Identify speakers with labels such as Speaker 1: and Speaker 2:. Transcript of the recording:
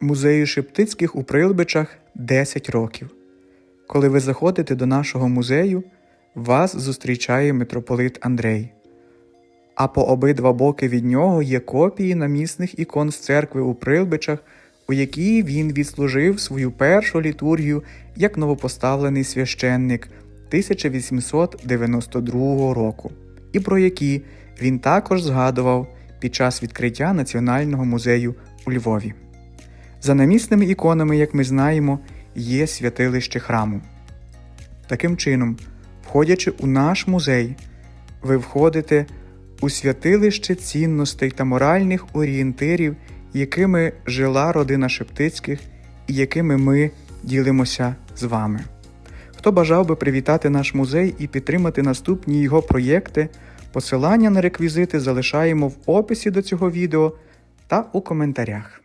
Speaker 1: Музею Шептицьких у Прилбичах 10 років. Коли ви заходите до нашого музею, вас зустрічає митрополит Андрей. А по обидва боки від нього є копії намісних ікон з церкви у Прилбичах, у якій він відслужив свою першу літургію як новопоставлений священник 1892 року, і про які він також згадував під час відкриття Національного музею у Львові. За намісними іконами, як ми знаємо, є святилище храму. Таким чином, входячи у наш музей, ви входите у святилище цінностей та моральних орієнтирів, якими жила родина Шептицьких і якими ми ділимося з вами. Хто бажав би привітати наш музей і підтримати наступні його проєкти, посилання на реквізити залишаємо в описі до цього відео та у коментарях.